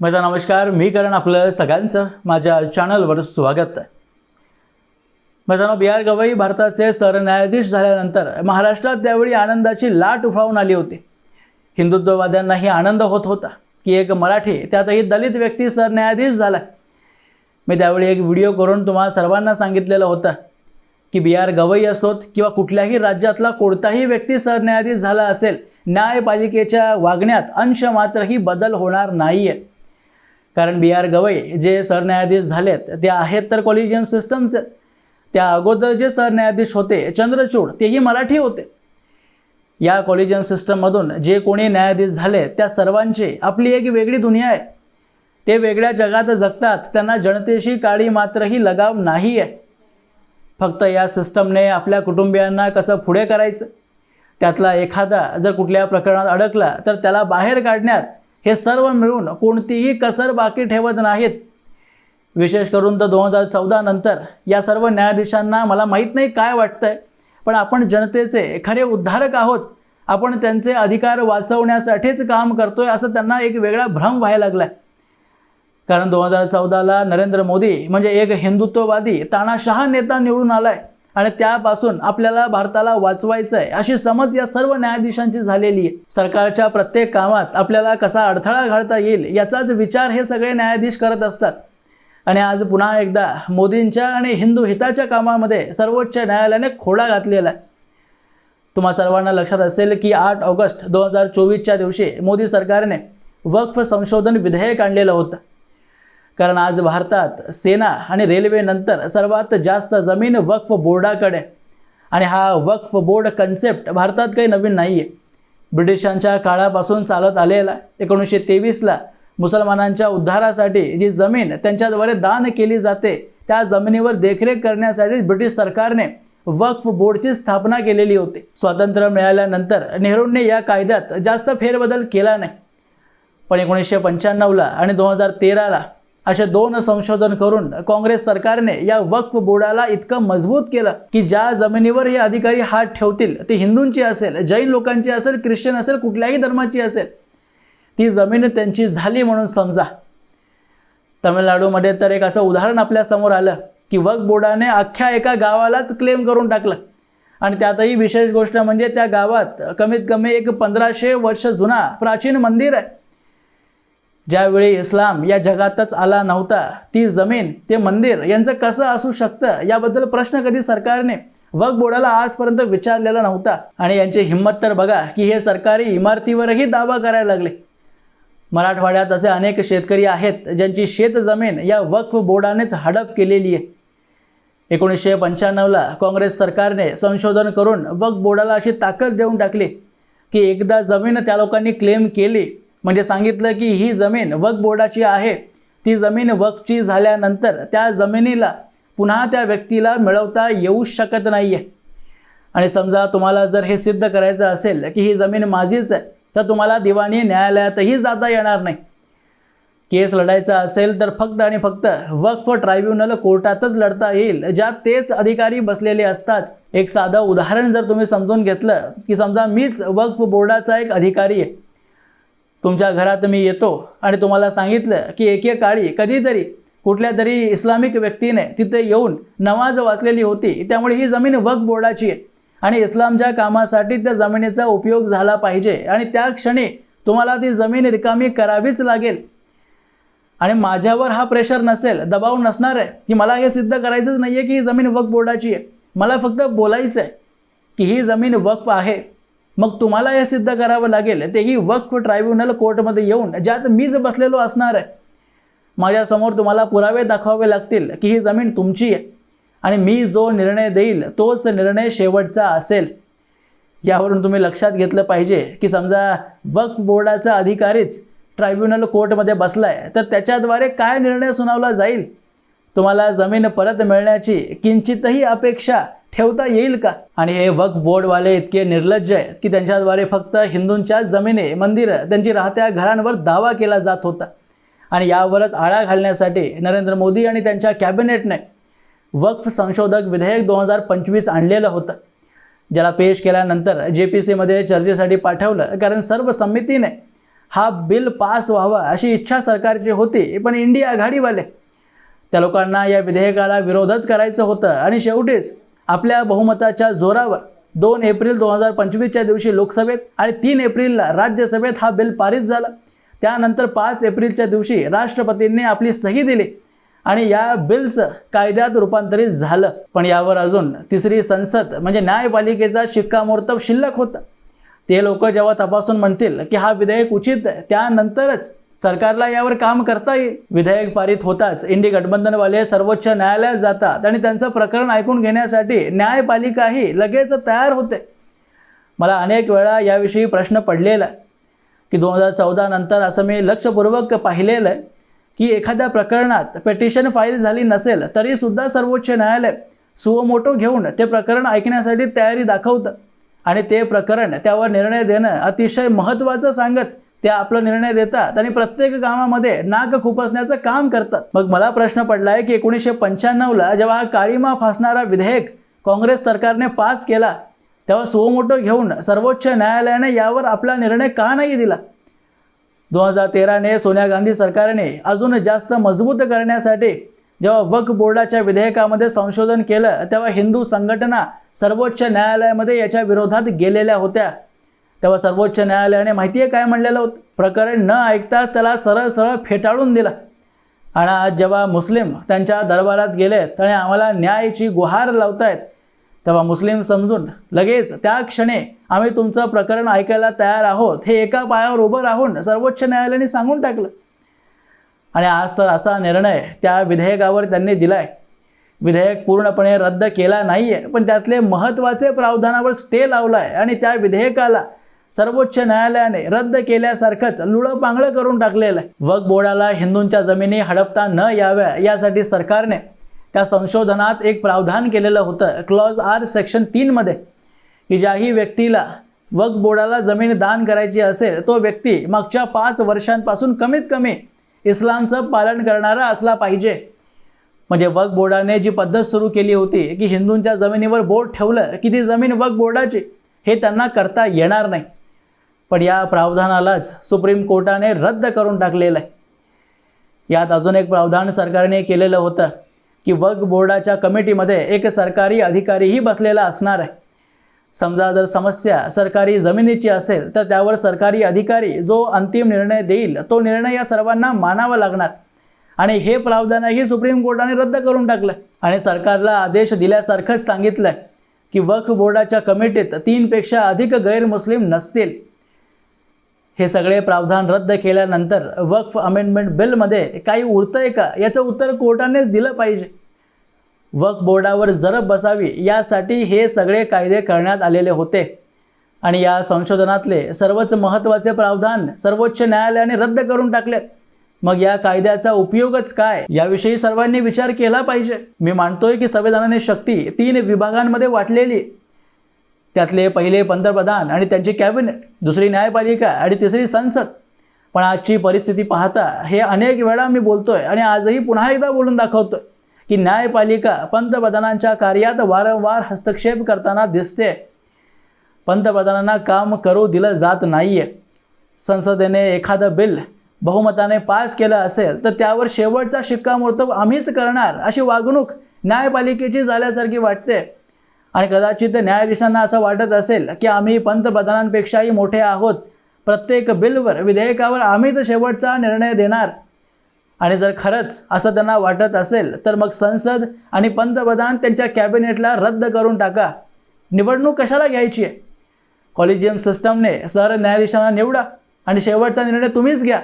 माझा नमस्कार मी करण आपलं सगळ्यांचं माझ्या चॅनलवर स्वागत आहे. मैदान नाव बी आर गवई भारताचे सरन्यायाधीश झाल्यानंतर महाराष्ट्रात त्यावेळी आनंदाची लाट उफावून आली होती. हिंदुत्ववाद्यांनाही आनंद होत होता की एक मराठी त्यातही दलित व्यक्ती सरन्यायाधीश झाला. मी त्यावेळी एक व्हिडिओ करून तुम्हाला सर्वांना सांगितलेलं होतं की बी आर गवई असोत किंवा कुठल्याही राज्यातला कोणताही व्यक्ती सरन्यायाधीश झाला असेल न्यायपालिकेच्या वागण्यात अंश मात्रही बदल होणार नाही आहे कारण बी आर गवई जे सरन्यायाधीश झालेत ते आहेत तर कॉलिजियम सिस्टमचे त्या अगोदर जे सरन्यायाधीश होते चंद्रचूड तेही मराठी होते. या कॉलिजियम सिस्टममधून जे कोणी न्यायाधीश झाले त्या सर्वांची आपली एक वेगळी दुनिया आहे. ते वेगळ्या जगात जगतात त्यांना जनतेशी काळी मात्रही लगाव नाही आहे फक्त या सिस्टमने आपल्या कुटुंबियांना कसं पुढे करायचं? त्यातला एखादा जर कुठल्या प्रकरणात अडकला तर त्याला बाहेर काढण्यात हे सर्व मिळून कोणतीही कसर बाकी ठेवत नाहीत. विशेष करून तर दोन हजार चौदा नंतर या सर्व न्यायाधीशांना मला माहीत नाही काय वाटतंय पण आपण जनतेचे खरे उद्धारक आहोत. आपण त्यांचे अधिकार वाचवण्यासाठीच काम करतोय असं त्यांना एक वेगळा भ्रम व्हायला लागलाय. कारण दोन हजार चौदाला नरेंद्र मोदी म्हणजे एक हिंदुत्ववादी तानाशहा नेता निवडून आलाय. आणि त्यापासून आपल्याला भारताला वाचवायचं आहे अशी समज या सर्व न्यायाधीशांची झालेली आहे. सरकारच्या प्रत्येक कामात आपल्याला कसा अडथळा घालता येईल याचाच विचार हे सगळे न्यायाधीश करत असतात. आणि आज पुन्हा एकदा मोदींच्या आणि हिंदू हिताच्या कामामध्ये सर्वोच्च न्यायालयाने खोडा घातलेला आहे. तुम्हा सर्वांना लक्षात असेल की आठ ऑगस्ट दोन हजार चोवीसच्या दिवशी मोदी सरकारने वक्फ संशोधन विधेयक आणलेलं होतं. कारण आज भारतात सेना आणि रेल्वेनंतर सर्वात जास्त जमीन वक्फ बोर्डाकडे. आणि हा वक्फ बोर्ड कन्सेप्ट भारतात काही नवीन नाही आहे ब्रिटिशांच्या काळापासून चालत आलेला एकोणीसशे तेवीसला मुसलमानांच्या उद्धारासाठी जी जमीन त्यांच्याद्वारे दान केली जाते त्या जमिनीवर देखरेख करण्यासाठी ब्रिटिश सरकारने वक्फ बोर्डची स्थापना केलेली होती. स्वातंत्र्य मिळाल्यानंतर नेहरूंनी या कायद्यात जास्त फेरबदल केला नाही. पण एकोणीसशे पंच्याण्णवला आणि दोन हजार तेराला असे दोन संशोधन करून काँग्रेस सरकारने या वक्फ बोर्डाला इतकं मजबूत केलं की ज्या जमिनीवर हे अधिकारी हात ठेवतील ती हिंदूंची असेल जैन लोकांची असेल ख्रिश्चन असेल कुठल्याही धर्माची असेल ती जमीन त्यांची झाली म्हणून समजा. तमिळनाडूमध्ये तर एक असं उदाहरण आपल्यासमोर आलं की वक्फ बोर्डाने अख्ख्या एका गावालाच क्लेम करून टाकलं. आणि त्यातही विशेष गोष्ट म्हणजे त्या गावात कमीत कमी एक पंधराशे वर्ष जुना प्राचीन मंदिर आहे. ज्यावेळी इस्लाम या जगातच आला नव्हता ती जमीन ते मंदिर यांचं कसं असू शकतं याबद्दल प्रश्न कधी सरकारने वक बोर्डाला आजपर्यंत विचारलेला नव्हता. आणि यांची हिंमत तर बघा की हे सरकारी इमारतीवरही दावा करायला लागले. मराठवाड्यात असे अनेक शेतकरी आहेत ज्यांची शेतजमीन या वक्फ बोर्डानेच हडप केलेली आहे. एकोणीसशे पंच्याण्णवला काँग्रेस सरकारने संशोधन करून वक्फ बोर्डाला अशी ताकद देऊन टाकली की एकदा जमीन त्या लोकांनी क्लेम केली म्हणजे सांगितलं की ही जमीन वक्फ बोर्डाची आहे. ती जमीन वक्फची झाल्यानंतर त्या जमिनीला पुन्हा त्या व्यक्तीला मिळवता येऊ शकत नाही आहे आणि समजा तुम्हाला जर हे सिद्ध करायचं असेल की ही जमीन माझीच आहे तर तुम्हाला दिवाणी न्यायालयातही जाता येणार नाही. केस लढायचा असेल तर फक्त आणि फक्त वक्फ ट्रायब्युनल कोर्टातच लढता येईल ज्यात तेच अधिकारी बसलेले असतात. एक साधं उदाहरण जर तुम्ही समजून घेतलं की समजा मीच वक्फ बोर्डाचा एक अधिकारी आहे. तुमच्या घरात मी येतो आणि तुम्हाला सांगितलं की एकेकाळी कधीतरी कुठल्या तरी इस्लामिक व्यक्तीने तिथे येऊन नमाज वाचलेली होती त्यामुळे ही जमीन वक्फ बोर्डाची आहे. आणि इस्लामच्या कामासाठी त्या जमिनीचा उपयोग झाला पाहिजे आणि त्या क्षणी तुम्हाला ती जमीन रिकामी करावीच लागेल. आणि माझ्यावर हा प्रेशर नसेल दबाव नसणार आहे की मला हे सिद्ध करायचंच नाही आहे की ही जमीन वक्फ बोर्डाची आहे. मला फक्त बोलायचं आहे की ही जमीन वक्फ आहे. मग तुम्हाला हे सिद्ध करावं लागेल. तेही वक्फ ट्रायब्युनल कोर्टमध्ये येऊन ज्यात मीच बसलेलो असणार आहे. माझ्यासमोर तुम्हाला पुरावे दाखवावे लागतील की ही जमीन तुमची आहे. आणि मी जो निर्णय देईल तोच निर्णय शेवटचा असेल. यावरून तुम्ही लक्षात घेतलं पाहिजे की समजा वक्फ बोर्डाचा अधिकारीच ट्रायब्युनल कोर्टमध्ये बसला आहे तर त्याच्याद्वारे काय निर्णय सुनावला जाईल? तुम्हाला जमीन परत मिळण्याची किंचितही अपेक्षा ठेवता येईल का? आणि हे वक्फ बोर्डवाले इतके निर्लज्ज आहेत की त्यांच्याद्वारे फक्त हिंदूंच्या जमिनी मंदिरं त्यांची राहत्या घरांवर दावा केला जात होता. आणि यावरच आळा घालण्यासाठी नरेंद्र मोदी आणि त्यांच्या कॅबिनेटने वक्फ संशोधक विधेयक दोन हजार पंचवीस आणलेलं होतं. ज्याला पेश केल्यानंतर जे पी सीमध्ये चर्चेसाठी पाठवलं कारण सर्व समितीने हा बिल पास व्हावा अशी इच्छा सरकारची होती पण इंडिया आघाडीवाले त्या लोकांना या विधेयकाला विरोधच करायचं होतं. आणि शेवटीच आपल्या बहुमताच्या जोरावर दोन एप्रिल दोन हजार पंचवीसच्या दिवशी लोकसभेत आणि तीन एप्रिलला राज्यसभेत हा बिल पारित झाला. त्यानंतर पाच एप्रिलच्या दिवशी राष्ट्रपतींनी आपली सही दिली आणि या बिलचं कायद्यात रूपांतरित झालं. पण यावर अजून तिसरी संसद म्हणजे न्यायपालिकेचा शिक्कामोर्तब शिल्लक होता. ते लोक जेव्हा तपासून म्हणतील की हा विधेयक उचित आहे त्यानंतरच सरकारला यावर काम करता येईल. विधेयक पारित होताच. इंडी गठबंधनवाले सर्वोच्च न्यायालयात जातात आणि त्यांचं प्रकरण ऐकून घेण्यासाठी न्यायपालिकाही लगेच तयार होते. मला अनेक वेळा याविषयी प्रश्न पडलेला आहे की दोन हजार चौदा नंतर असं मी लक्षपूर्वक पाहिलेलं आहे की एखाद्या प्रकरणात पेटिशन फाईल झाली नसेल तरीसुद्धा सर्वोच्च न्यायालय सुवमोटो घेऊन ते प्रकरण ऐकण्यासाठी तयारी दाखवतं. आणि ते प्रकरण त्यावर निर्णय देणं अतिशय महत्त्वाचं सांगत ते आपला निर्णय देतात आणि प्रत्येक कामामध्ये नाक खुपसण्याचं काम करतात. मग मला प्रश्न पडला आहे की एकोणीसशे पंच्याण्णवला जेव्हा हा काळीमा फासणारा विधेयक काँग्रेस सरकारने पास केला तेव्हा सोमोटो घेऊन सर्वोच्च न्यायालयाने यावर आपला निर्णय का नाही दिला? दोन हजार तेराने सोनिया गांधी सरकारने अजून जास्त मजबूत करण्यासाठी जेव्हा वक्फ बोर्डाच्या विधेयकामध्ये संशोधन केलं तेव्हा हिंदू संघटना सर्वोच्च न्यायालयामध्ये याच्या विरोधात गेलेल्या होत्या. तेव्हा सर्वोच्च न्यायालयाने माहिती आहे काय म्हणलेलं होतं? प्रकरण न ऐकताच त्याला सरळ सरळ फेटाळून दिला. आणि आज जेव्हा मुस्लिम त्यांच्या दरबारात गेले आणि आम्हाला न्यायाची गुहार लावतायत. तेव्हा मुस्लिम समजून लगेच त्या क्षणी आम्ही तुमचं प्रकरण ऐकायला तयार आहोत. हे एका पायावर उभं राहून सर्वोच्च न्यायालयाने सांगून टाकलं. आणि आज तर असा निर्णय त्या विधेयकावर त्यांनी दिला आहे विधेयक पूर्णपणे रद्द केला नाही आहे पण त्यातले महत्त्वाचे प्रावधानावर स्टे लावला आहे आणि त्या विधेयकाला सर्वोच्च न्यायालयाने रद्द केल्यासारखंच लुळं पांगळं करून टाकलेलं आहे. वक बोर्डाला हिंदूंच्या जमिनी हडपता न याव्या यासाठी सरकारने त्या संशोधनात एक प्रावधान केलेलं होतं. क्लॉज आर सेक्शन तीनमध्ये की ज्याही व्यक्तीला वक बोर्डाला जमीन दान करायची असेल तो व्यक्ती मागच्या पाच वर्षांपासून कमीत कमी इस्लामचं पालन करणारा असला पाहिजे. म्हणजे वक बोर्डाने जी पद्धत सुरू केली होती की हिंदूंच्या जमिनीवर बोट ठेवलं की ती जमीन वक बोर्डाची हे त्यांना करता येणार नाही. पण या प्रावधानालाच सुप्रीम कोर्टाने रद्द करून टाकलेलं आहे. यात अजून एक प्रावधान सरकारने केलेलं होतं की वक्फ बोर्डाच्या कमिटीमध्ये एक सरकारी अधिकारीही बसलेला असणार आहे. समजा जर समस्या सरकारी जमिनीची असेल तर त्यावर सरकारी अधिकारी जो अंतिम निर्णय देईल तो निर्णय या सर्वांना मानावा लागणार. आणि हे प्रावधानही सुप्रीम कोर्टाने रद्द करून टाकलं. आणि सरकारला आदेश दिल्यासारखंच सांगितलं की वक्फ बोर्डाच्या कमिटीत तीनपेक्षा अधिक गैरमुस्लिम नसतील. हे सगळे प्रावधान रद्द केल्यानंतर वक्फ अमेंडमेंट बिलमध्ये काही उरतंय का? याचं उत्तर कोर्टानेच दिलं पाहिजे. वक्फ बोर्डावर जरब बसावी यासाठी हे सगळे कायदे करण्यात आलेले होते. आणि या संशोधनातले सर्वच महत्त्वाचे प्रावधान सर्वोच्च न्यायालयाने रद्द करून टाकलेत. मग या कायद्याचा उपयोगच काय? याविषयी सर्वांनी विचार केला पाहिजे. मी मानतोय की संविधानाने शक्ती तीन विभागांमध्ये वाटलेली. त्यातले पहिले पंतप्रधान आणि त्यांची कॅबिनेट दुसरी न्यायपालिका आणि तिसरी संसद. पण आजची परिस्थिती पाहता हे अनेक वेळा मी बोलतो आहे आणि आजही पुन्हा एकदा बोलून दाखवतोय की न्यायपालिका पंतप्रधानांच्या कार्यात वारंवार हस्तक्षेप करताना दिसते. पंतप्रधानांना काम करू दिलं जात नाही आहे संसदेने एखादं बिल बहुमताने पास केलं असेल तर त्यावर शेवटचा शिक्कामोर्तब आम्हीच करणार अशी वागणूक न्यायपालिकेची झाल्यासारखी वाटते. आणि कदाचित न्यायाधीशांना असं वाटत असेल की आम्ही पंतप्रधानांपेक्षाही मोठे आहोत. प्रत्येक बिलवर विधेयकावर आम्हीच शेवटचा निर्णय देणार. आणि जर खरंच असं त्यांना वाटत असेल तर मग संसद आणि पंतप्रधान त्यांच्या कॅबिनेटला रद्द करून टाका. निवडणूक कशाला घ्यायची आहे? कॉलेजियम सिस्टमने सर न्यायाधीशांना निवडा आणि शेवटचा निर्णय तुम्हीच घ्या.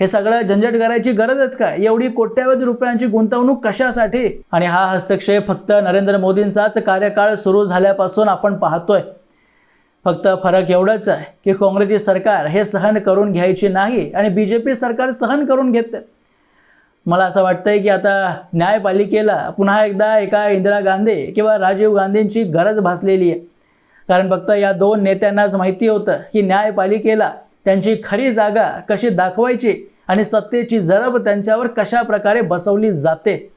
हे सगळं झंझट करायची गरजच काय? एवढी कोट्यावधी रुपयांची गुंतवणूक कशासाठी? आणि हा हस्तक्षेप फक्त नरेंद्र मोदींचाच कार्यकाळ सुरू झाल्यापासून आपण पाहतोय. फक्त फरक एवढंच आहे की काँग्रेसची सरकार हे सहन करून घ्यायची नाही आणि बी जे पी सरकार सहन करून घेतं. मला असं वाटतंय की आता न्यायपालिकेला पुन्हा एकदा एका इंदिरा गांधी किंवा राजीव गांधींची गरज भासलेली आहे. कारण फक्त या दोन नेत्यांनाच माहिती होतं की न्यायपालिकेला त्यांची खरी जागा कशी दाखवायची आणि सत्तेची जरब त्यांच्यावर कशा प्रकारे बसवली जाते?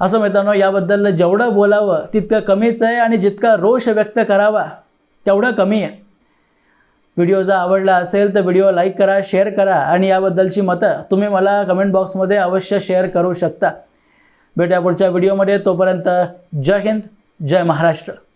असं मित्रांनो याबद्दल जेवढं बोलावं तितकं कमीच आहे आणि जितका रोष व्यक्त करावा तेवढं कमी आहे. व्हिडिओ जर आवडला असेल तर व्हिडिओ लाईक करा शेअर करा आणि याबद्दलची मतं तुम्ही मला कमेंट बॉक्समध्ये अवश्य शेअर करू शकता. भेटूया पुढच्या व्हिडिओमध्ये. तोपर्यंत जय हिंद जय महाराष्ट्र.